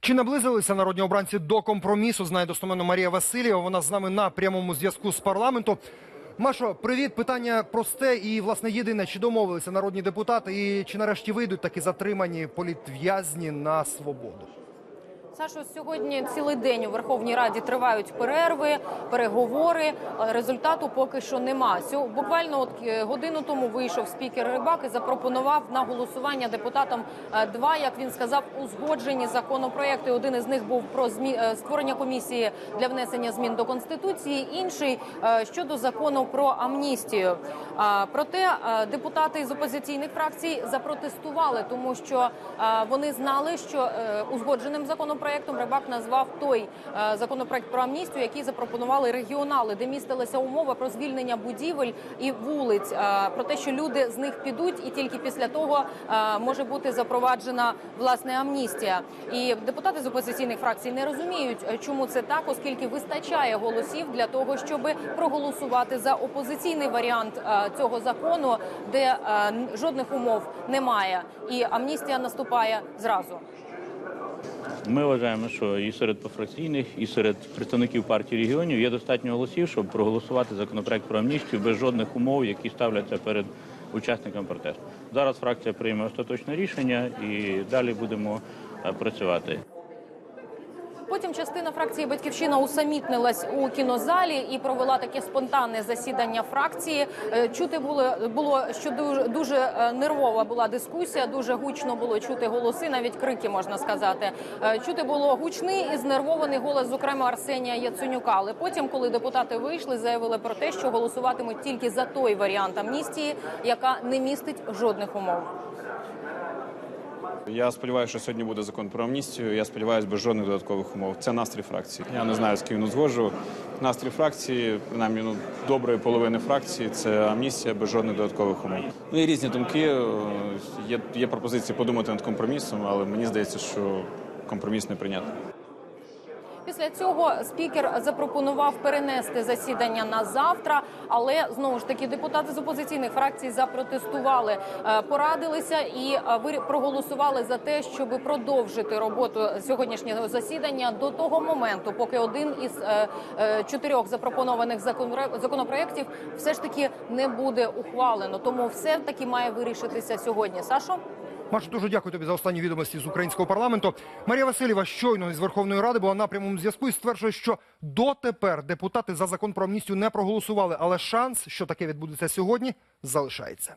Чи наблизилися народні обранці до компромісу? Знає достоменно Марія Васильєва. Вона з нами на прямому зв'язку з парламенту. Машо, привіт. Питання просте і власне єдине: чи домовилися народні депутати, і чи нарешті вийдуть такі затримані політв'язні на свободу? Сашо, сьогодні цілий день у Верховній Раді тривають перерви, переговори. Результату поки що нема. Буквально от е, годину тому вийшов спікер Рибак і запропонував на голосування депутатам е, два, як він сказав, узгоджені законопроекти. Один із них був про змі... е, створення комісії для внесення змін до конституції. Інший щодо закону про амністію. Проте депутати з опозиційних фракцій запротестували, тому що вони знали, що узгодженим законопроектом Рибак назвав той е, законопроект про амністію, який запропонували регіонали, де містилася умова про звільнення будівель і вулиць, е, про те, що люди з них підуть, і тільки після того е, може бути запроваджена власне амністія. І депутати з опозиційних фракцій не розуміють, чому це так, оскільки вистачає голосів для того, щоб проголосувати за опозиційний варіант цього закону, де жодних умов немає, і амністія наступає зразу. Ми вважаємо, що і серед пофракційних, і серед представників партії регіонів є достатньо голосів, щоб проголосувати законопроект про амністію без жодних умов, які ставляться перед учасниками протесту. Зараз фракція прийме остаточне рішення і далі будемо е, працювати. Потім частина фракції Батьківщина усамітнилась у кінозалі і провела таке спонтанне засідання фракції. Е, Чути було було, що дуже дуже е, нервова була дискусія. Дуже гучно було чути голоси, навіть крики можна сказати. Е, Чути було гучний і знервований голос, зокрема Арсенія Яценюка. Але потім, коли депутати вийшли, заявили про те, що голосуватимуть тільки за той варіант амністії, яка не містить жодних умов. Я сподіваюся, що сьогодні буде закон про амністію. Я сподіваюся, без жодних додаткових умов. Це настрій фракції. Я не знаю, з ким узгоджував. Настрій фракції, принаймні, ну, доброї половини фракції, це амністія без жодних додаткових умов. Ну є різні думки. е, Є, є пропозиції подумати над компромісом, але мені здається, що компроміс не прийнятний. Після цього спікер запропонував перенести засідання на завтра, але знову ж таки депутати з опозиційних фракцій запротестували, е, порадилися і е, проголосували за те, щоб продовжити роботу сьогоднішнього засідання до того моменту, поки один із е, чотирьох запропонованих законопроєктів все ж таки не буде ухвалено. Тому все таки має вирішитися сьогодні. Сашо. Маша, дуже дякую тобі за останні відомості з українського парламенту. Марія Васильєва щойно із Верховної Ради була на прямому зв'язку і стверджує, що дотепер депутати за закон про амністію не проголосували, але шанс, що таке відбудеться сьогодні, залишається.